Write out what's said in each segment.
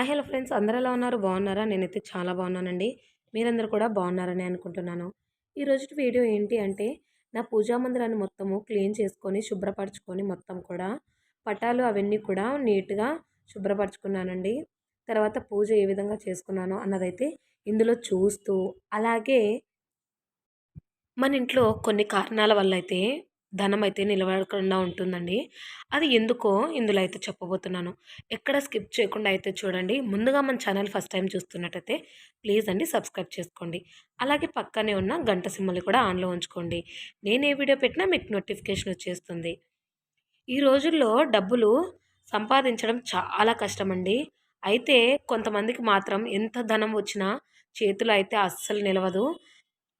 Hi hello friends అందరు ఎలా ఉన్నారు? బాగున్నారా? నేనైతే చాలా బాగున్నానండి. మీరందరూ కూడా బాగున్నారని అనుకుంటున్నాను. ఈరోజు వీడియో ఏంటి అంటే నా పూజా మందిరాన్ని మొత్తము క్లీన్ చేసుకొని శుభ్రపరచుకొని మొత్తం కూడా పటాలు అవన్నీ కూడా నీట్గా శుభ్రపరచుకున్నానండి. తర్వాత పూజ ఏ విధంగా చేసుకున్నాను అన్నదైతే ఇందులో చూస్తూ అలాగే మన ఇంట్లో కొన్ని కారణాల వల్ల అయితే ధనం అయితే నిలబడకుండా ఉంటుందండి. అది ఎందుకో ఇందులో అయితే చెప్పబోతున్నాను. ఎక్కడ స్కిప్ చేయకుండా అయితే చూడండి. ముందుగా మన ఛానల్ ఫస్ట్ టైం చూస్తున్నట్టయితే ప్లీజ్ అండి సబ్స్క్రైబ్ చేసుకోండి. అలాగే పక్కనే ఉన్న గంట సింబల్ని కూడా ఆన్లో ఉంచుకోండి. నేను ఏ వీడియో పెట్టినా మీకు నోటిఫికేషన్ వచ్చేస్తుంది. ఈ రోజుల్లో డబ్బులు సంపాదించడం చాలా కష్టమండి. అయితే కొంతమందికి మాత్రం ఎంత ధనం వచ్చినా చేతులు అయితే అస్సలు నిలవదు.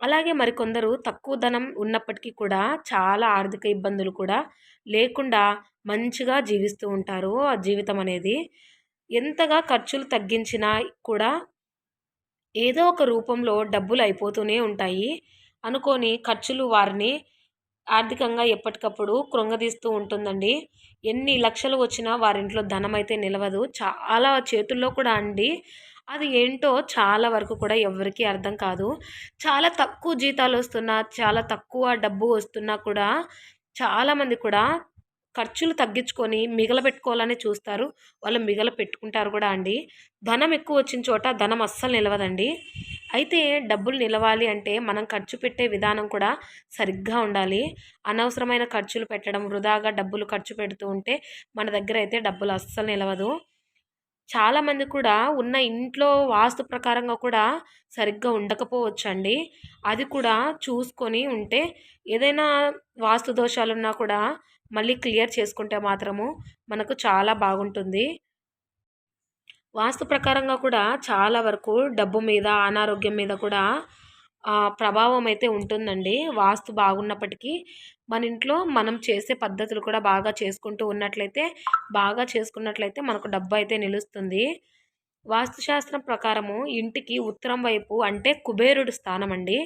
అలాగే మరికొందరు తక్కువ ధనం ఉన్నప్పటికీ కూడా చాలా ఆర్థిక ఇబ్బందులు కూడా లేకుండా మంచిగా జీవిస్తూ ఉంటారు. ఆ జీవితం అనేది ఎంతగా ఖర్చులు తగ్గించినా కూడా ఏదో ఒక రూపంలో డబ్బులు అయిపోతూనే ఉంటాయి. అనుకోని ఖర్చులు వారిని ఆర్థికంగా ఎప్పటికప్పుడు కృంగదీస్తూ ఉంటుందండి. ఎన్ని లక్షలు వచ్చినా వారింట్లో ధనం అయితే నిలవదు. చాలా చేతుల్లో కూడా అండి. అది ఏంటో చాలా వరకు కూడా ఎవరికీ అర్థం కాదు. చాలా తక్కువ జీతాలు వస్తున్నా చాలా తక్కువ డబ్బు వస్తున్నా కూడా చాలామంది కూడా ఖర్చులు తగ్గించుకొని మిగలబెట్టుకోవాలని చూస్తారు. వాళ్ళు మిగల పెట్టుకుంటారు కూడా అండి. ధనం ఎక్కువ వచ్చిన చోట ధనం అస్సలు నిలవదండి. అయితే డబ్బులు నిలవాలి అంటే మనం ఖర్చు పెట్టే విధానం కూడా సరిగ్గా ఉండాలి. అనవసరమైన ఖర్చులు పెట్టడం వృధాగా డబ్బులు ఖర్చు పెడుతూ ఉంటే మన దగ్గర అయితే డబ్బులు అస్సలు నిలవదు. చాలామంది కూడా ఉన్న ఇంట్లో వాస్తు ప్రకారంగా కూడా సరిగ్గా ఉండకపోవచ్చండి. అది కూడా చూసుకొని ఉంటే ఏదైనా వాస్తు దోషాలు ఉన్నా కూడా మళ్ళీ క్లియర్ చేసుకుంటే మాత్రము మనకు చాలా బాగుంటుంది. వాస్తు ప్రకారంగా కూడా చాలా వరకు డబ్బు మీద అనారోగ్యం మీద కూడా ప్రభావం అయితే ఉంటుందండి. వాస్తు బాగున్నప్పటికీ మన ఇంట్లో మనం చేసే పద్ధతులు కూడా బాగా చేసుకుంటూ ఉన్నట్లయితే బాగా చేసుకున్నట్లయితే మనకు డబ్బు అయితే నిలుస్తుంది. వాస్తుశాస్త్రం ప్రకారము ఇంటికి ఉత్తరం వైపు అంటే కుబేరుడు స్థానం అండి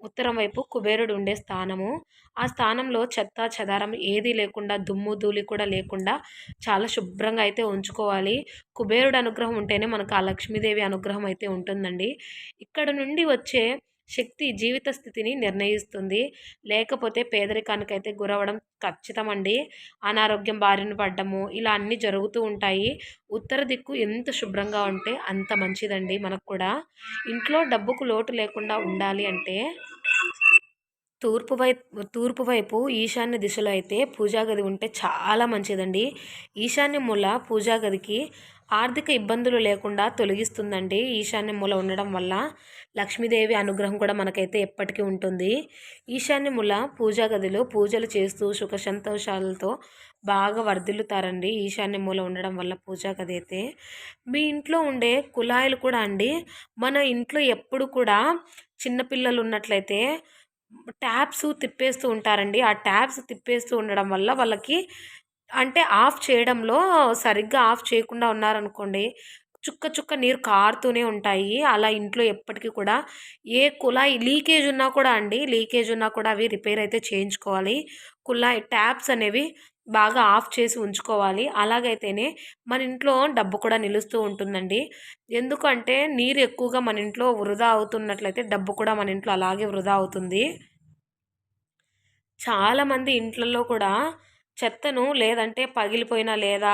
ఉత్తరం వైపు కుబేరుడు ఉండే స్థానము. ఆ స్థానంలో చెత్త చెదారం ఏది లేకుండా దుమ్ము ధూళి కూడా లేకుండా చాలా శుభ్రంగా అయితే ఉంచుకోవాలి. కుబేరుడు అనుగ్రహం ఉంటేనే మనకు ఆ లక్ష్మీదేవి అనుగ్రహం అయితే ఉంటుందండి. ఇక్కడ నుండి వచ్చే శక్తి జీవిత స్థితిని నిర్ణయిస్తుంది. లేకపోతే పేదరికానికైతే గురవడం ఖచ్చితమండి. అనారోగ్యం బారిన పడ్డము ఇలా అన్నీ జరుగుతూ ఉంటాయి. ఉత్తర దిక్కు ఎంత శుభ్రంగా ఉంటే అంత మంచిదండి మనకు కూడా. ఇంట్లో డబ్బుకు లోటు లేకుండా ఉండాలి అంటే తూర్పు వైపు తూర్పు వైపు ఈశాన్య దిశలో అయితే పూజా గది ఉంటే చాలా మంచిదండి. ఈశాన్య మూల పూజా గదికి ఆర్థిక ఇబ్బందులు లేకుండా తొలగిస్తుందండి ఈశాన్య మూల ఉండడం వల్ల. లక్ష్మీదేవి అనుగ్రహం కూడా మనకైతే ఎప్పటికీ ఉంటుంది. ఈశాన్య మూల పూజా గదిలో పూజలు చేస్తూ సుఖ సంతోషాలతో బాగా వర్ధిల్లుతారండి ఈశాన్య మూల ఉండడం వల్ల పూజా గది అయితే. మీ ఇంట్లో ఉండే కుళాయిలు కూడా అండి మన ఇంట్లో ఎప్పుడు కూడా చిన్నపిల్లలు ఉన్నట్లయితే ట్యాప్స్ తిప్పేస్తూ ఉంటారండి. ఆ ట్యాప్స్ తిప్పేస్తూ ఉండడం వల్ల వాళ్ళకి అంటే ఆఫ్ చేయడంలో సరిగ్గా ఆఫ్ చేయకుండా ఉన్నారనుకోండి చుక్క చుక్క నీరు కారుతూనే ఉంటాయి. అలా ఇంట్లో ఎప్పటికీ కూడా ఏ కుళాయి లీకేజ్ ఉన్నా కూడా అండి లీకేజ్ ఉన్నా కూడా అవి రిపేర్ అయితే చేయించుకోవాలి. కుళాయి ట్యాప్స్ అనేవి బాగా ఆఫ్ చేసి ఉంచుకోవాలి. అలాగైతేనే మన ఇంట్లో డబ్బు కూడా నిలుస్తూ ఉంటుందండి. ఎందుకంటే నీరు ఎక్కువగా మన ఇంట్లో వృధా అవుతున్నట్లయితే డబ్బు కూడా మన ఇంట్లో అలాగే వృధా అవుతుంది. చాలామంది ఇంట్లలో కూడా చెత్తను లేదంటే పగిలిపోయిన లేదా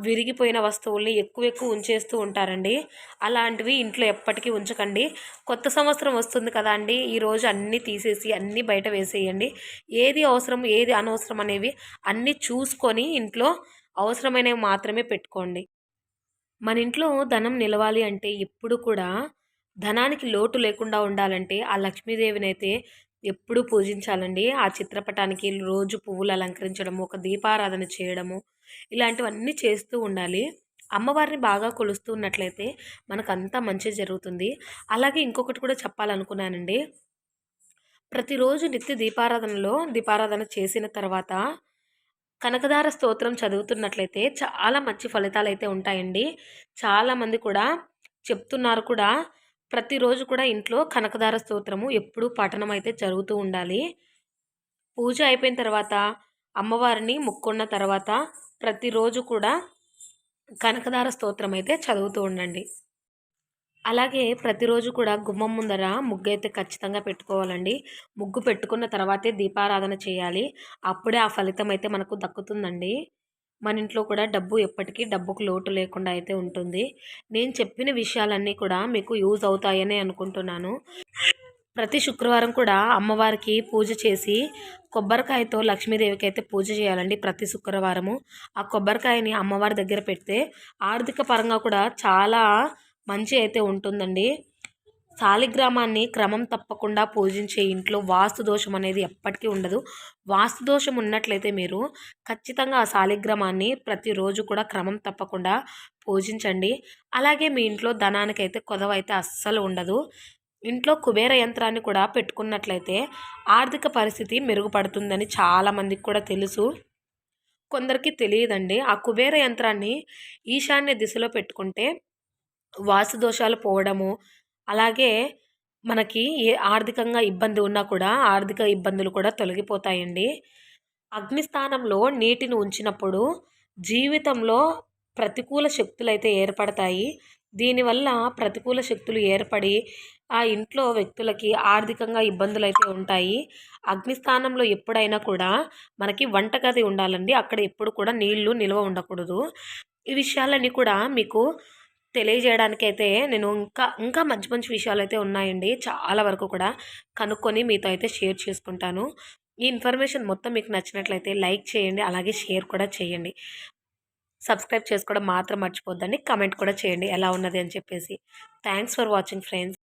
విరిగిపోయిన వస్తువుల్ని ఎక్కువ ఎక్కువ ఉంచేస్తూ ఉంటారండి. అలాంటివి ఇంట్లో ఎప్పటికీ ఉంచకండి. కొత్త సంవత్సరం వస్తుంది కదా అండి ఈరోజు అన్నీ తీసేసి అన్నీ బయట వేసేయండి. ఏది అవసరం ఏది అనవసరం అనేవి అన్నీ చూసుకొని ఇంట్లో అవసరమైనవి మాత్రమే పెట్టుకోండి. మన ఇంట్లో ధనం నిలవాలి అంటే ఎప్పుడు కూడా ధనానికి లోటు లేకుండా ఉండాలంటే ఆ లక్ష్మీదేవిని అయితే ఎప్పుడూ పూజించాలండి. ఆ చిత్రపటానికి రోజు పువ్వులు అలంకరించడము ఒక దీపారాధన చేయడము ఇలాంటివన్నీ చేస్తూ ఉండాలి. అమ్మవారిని బాగా కొలుస్తూ ఉన్నట్లయితే మనకు అంతా మంచి జరుగుతుంది. అలాగే ఇంకొకటి కూడా చెప్పాలనుకున్నానండి. ప్రతిరోజు నిత్య దీపారాధనలో దీపారాధన చేసిన తర్వాత కనకదార స్తోత్రం చదువుతున్నట్లయితే చాలా మంచి ఫలితాలు అయితే ఉంటాయండి చాలామంది కూడా చెప్తున్నారు కూడా ప్రతిరోజు కూడా ఇంట్లో కనకదార స్తోత్రము ఎప్పుడూ పఠనం అయితే జరుగుతూ ఉండాలి. పూజ అయిపోయిన తర్వాత అమ్మవారిని ముక్కున్న తర్వాత ప్రతిరోజు కూడా కనకదార స్తోత్రం అయితే చదువుతూ ఉండండి. అలాగే ప్రతిరోజు కూడా గుమ్మం ముందర ముగ్గు అయితే ఖచ్చితంగా పెట్టుకోవాలండి. ముగ్గు పెట్టుకున్న తర్వాతే దీపారాధన చేయాలి. అప్పుడే ఆ ఫలితం అయితే మనకు దక్కుతుందండి. మన ఇంట్లో కూడా డబ్బు ఎప్పటికీ డబ్బుకు లోటు లేకుండా అయితే ఉంటుంది. నేను చెప్పిన విషయాలన్నీ కూడా మీకు యూజ్ అవుతాయని అనుకుంటున్నాను. ప్రతి శుక్రవారం కూడా అమ్మవారికి పూజ చేసి కొబ్బరికాయతో లక్ష్మీదేవికి అయితే పూజ చేయాలండి ప్రతి శుక్రవారము. ఆ కొబ్బరికాయని అమ్మవారి దగ్గర పెడితే ఆర్థిక పరంగా కూడా చాలా మంచి అయితే ఉంటుందండి. శాలిగ్రామాన్ని క్రమం తప్పకుండా పూజించే ఇంట్లో వాస్తు దోషం అనేది ఎప్పటికీ ఉండదు. వాస్తు దోషం ఉన్నట్లయితే మీరు ఖచ్చితంగా ఆ శాలిగ్రామాన్ని ప్రతిరోజు కూడా క్రమం తప్పకుండా పూజించండి. అలాగే మీ ఇంట్లో ధనానికి అయితే కొదవ అయితే అస్సలు ఉండదు. ఇంట్లో కుబేర యంత్రాన్ని కూడా పెట్టుకున్నట్లయితే ఆర్థిక పరిస్థితి మెరుగుపడుతుందని చాలామందికి కూడా తెలుసు. కొందరికి తెలియదండి. ఆ కుబేర యంత్రాన్ని ఈశాన్య దిశలో పెట్టుకుంటే వాస్తు దోషాలు పోవడము అలాగే మనకి ఏ ఆర్థికంగా ఇబ్బంది ఉన్నా కూడా ఆర్థిక ఇబ్బందులు కూడా తొలగిపోతాయండి. అగ్నిస్థానంలో నీటిని ఉంచినప్పుడు జీవితంలో ప్రతికూల శక్తులు అయితే ఏర్పడతాయి. దీనివల్ల ప్రతికూల శక్తులు ఏర్పడి ఆ ఇంట్లో వ్యక్తులకి ఆర్థికంగా ఇబ్బందులు అయితే ఉంటాయి. అగ్నిస్థానంలో ఎప్పుడైనా కూడా మనకి వంటగది ఉండాలండి. అక్కడ ఎప్పుడు కూడా నీళ్ళు నిల్వ ఉండకూడదు. ఈ విషయాలన్నీ కూడా మీకు తెలియజేయడానికైతే నేను ఇంకా ఇంకా మంచి మంచి విషయాలు అయితే ఉన్నాయండి. చాలా వరకు కూడా కనుక్కొని మీతో అయితే షేర్ చేసుకుంటాను. ఈ ఇన్ఫర్మేషన్ మొత్తం మీకు నచ్చినట్లయితే లైక్ చేయండి అలాగే షేర్ కూడా చేయండి. సబ్స్క్రైబ్ చేసుకోవడం మాత్రం మర్చిపోద్దండి. కమెంట్ కూడా చేయండి ఎలా ఉన్నది అని చెప్పేసి. Thanks for watching friends.